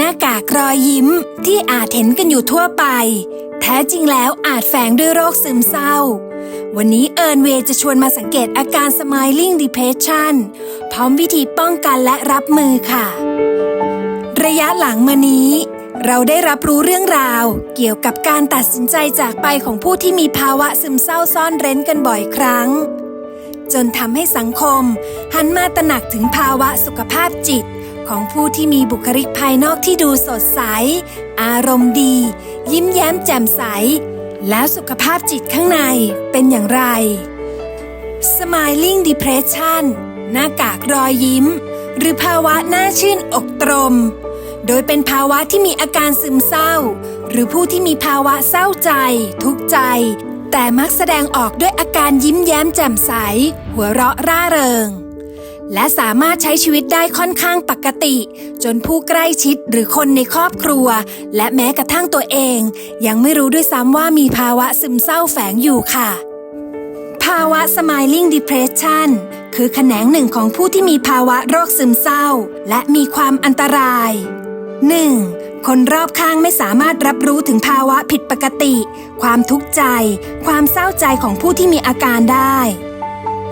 หน้ากากรอยยิ้มที่อาจเห็นกันอยู่ทั่วไป แท้จริงแล้วอาจแฝงด้วยโรคซึมเศร้า วันนี้เอิร์นเวย์จะชวนมาสังเกตอาการ Smiling Depression พร้อมวิธีป้องกันและรับมือค่ะ ระยะหลังมานี้ เราได้รับรู้เรื่องราว เกี่ยวกับการตัดสินใจจากไปของผู้ที่มีภาวะซึมเศร้าซ่อนเร้นกันบ่อยครั้ง จนทำให้สังคม หันมาตระหนักถึงภาวะสุขภาพจิต ของผู้ที่มีบุคลิกภายนอกที่ดูสดใส อารมณ์ดี ยิ้มแย้มแจ่มใส แล้วสุขภาพจิตข้างในเป็นอย่างไร Smiling Depression หน้ากากรอยยิ้ม หรือภาวะหน้าชื่นอกตรม โดยเป็นภาวะที่มีอาการซึมเศร้า หรือผู้ที่มีภาวะเศร้าใจ ทุกข์ใจ แต่มักแสดงออกด้วยอาการยิ้มแย้มแจ่มใส หัวเราะร่าเริง และสามารถใช้ชีวิตได้ค่อนข้างปกติ จนผู้ใกล้ชิดหรือคนในครอบครัว และแม้กระทั่งตัวเอง ยังไม่รู้ด้วยซ้ำว่ามีภาวะซึมเศร้าแฝงอยู่ค่ะ ภาวะ Smiling Depression คือแขนงหนึ่งของผู้ที่มีภาวะโรคซึมเศร้า และมีความอันตราย 1. คนรอบข้างไม่สามารถรับรู้ถึงภาวะผิดปกติ ความทุกข์ใจ ความเศร้าใจของผู้ที่มีอาการได้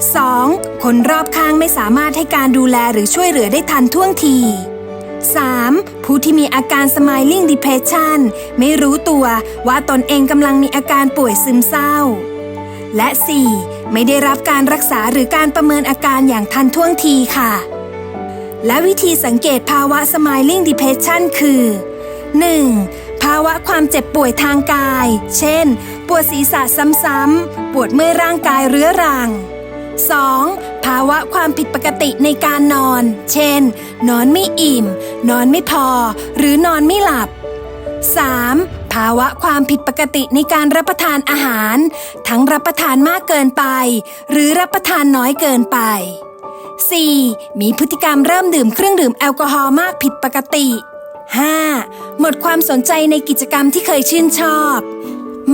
2. คนรอบข้างไม่สามารถให้การดูแลหรือช่วยเหลือได้ทันท่วงที 3. ผู้ที่มีอาการ Smiling Depression ไม่รู้ตัวว่าตนเองกำลังมีอาการป่วยซึมเศร้า และ 4. ไม่ได้รับการรักษาหรือการประเมินอาการอย่างทันท่วงทีค่ะ และวิธีสังเกตภาวะ Smiling Depression คือ 1. ภาวะความเจ็บป่วยทางกาย เช่น ปวดศีรษะซ้ำๆ ปวดเมื่อยร่างกายเรื้อรัง 2. ภาวะความผิดปกติในการนอน เช่น นอนไม่อิ่ม นอนไม่พอ หรือนอนไม่หลับ 3. ภาวะความผิดปกติในการรับประทานอาหาร ทั้งรับประทานมากเกินไป หรือรับประทานน้อยเกินไป 4. มีพฤติกรรมเริ่มดื่มเครื่องดื่มแอลกอฮอล์มากผิดปกติ 5. หมดความสนใจในกิจกรรมที่เคยชื่นชอบ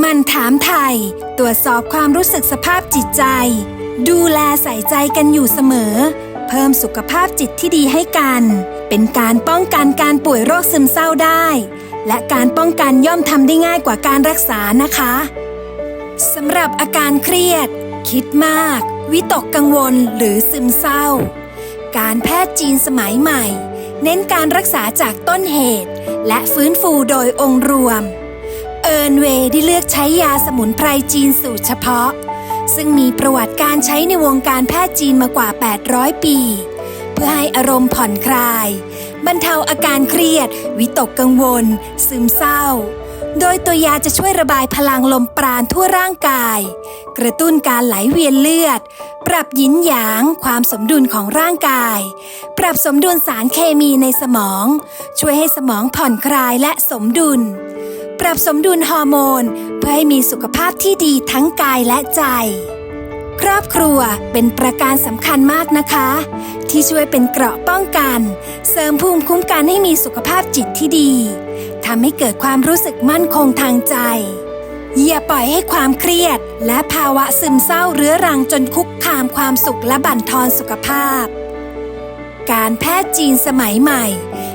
มันถามไทย ตรวจสอบความรู้สึกสภาพจิตใจ ดูแลใส่ใจกันอยู่เสมอ เพิ่มสุขภาพจิตที่ดีให้กัน เป็นการป้องกันการป่วยโรคซึมเศร้าได้ และการป้องกันย่อมทำได้ง่ายกว่าการรักษานะคะสำหรับอาการเครียด คิดมาก วิตกกังวลหรือซึมเศร้า การแพทย์จีนสมัยใหม่ เน้นการรักษาจากต้นเหตุ และฟื้นฟูโดยองค์รวม เอิร์นเวย์ได้เลือกใช้ยาสมุนไพรจีนสูตรเฉพาะ ซึ่งมีประวัติการใช้ในวงการแพทย์จีนมากว่า 800 ปี เพื่อให้อารมณ์ผ่อนคลาย บรรเทาอาการเครียด วิตกกังวล ซึมเศร้า โดยตัวยาจะช่วยระบายพลังลมปราณทั่วร่างกาย กระตุ้นการไหลเวียนเลือด ปรับยินหยางความสมดุลของร่างกาย ปรับสมดุลสารเคมีในสมอง ช่วยให้สมองผ่อนคลายและสมดุล ปรับสมดุลฮอร์โมน เพื่อให้มีสุขภาพที่ดีทั้งกายและใจ ครอบครัวเป็นประการสำคัญมากนะคะ ที่ช่วยเป็นเกราะป้องกัน เสริมภูมิคุ้มกันให้มีสุขภาพจิตที่ดีทำให้เกิดความรู้สึกมั่นคงทางใจอย่าปล่อยให้ความเครียด และภาวะซึมเศร้าเรื้อรังจนคุกคามความสุขและบั่นทอนสุขภาพ การแพทย์จีนสมัยใหม่